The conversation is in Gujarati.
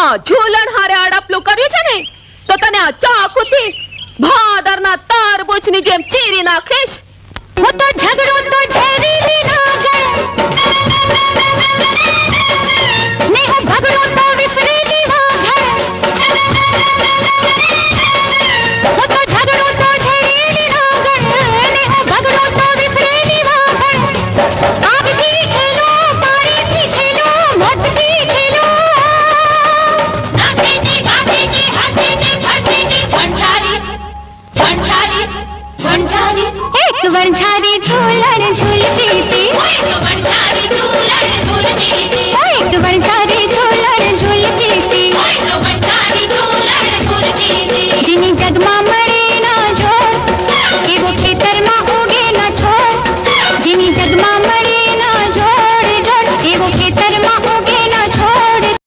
આ ઝૂલણ હારે આડાપલું કર્યું છે ને, તો તને આ ચાકુથી ભાદરના તારબૂચની જેમ ચીરી નાખીશ. હું તો ઝઘડો તો ઝેરીલી Hey, you're wearing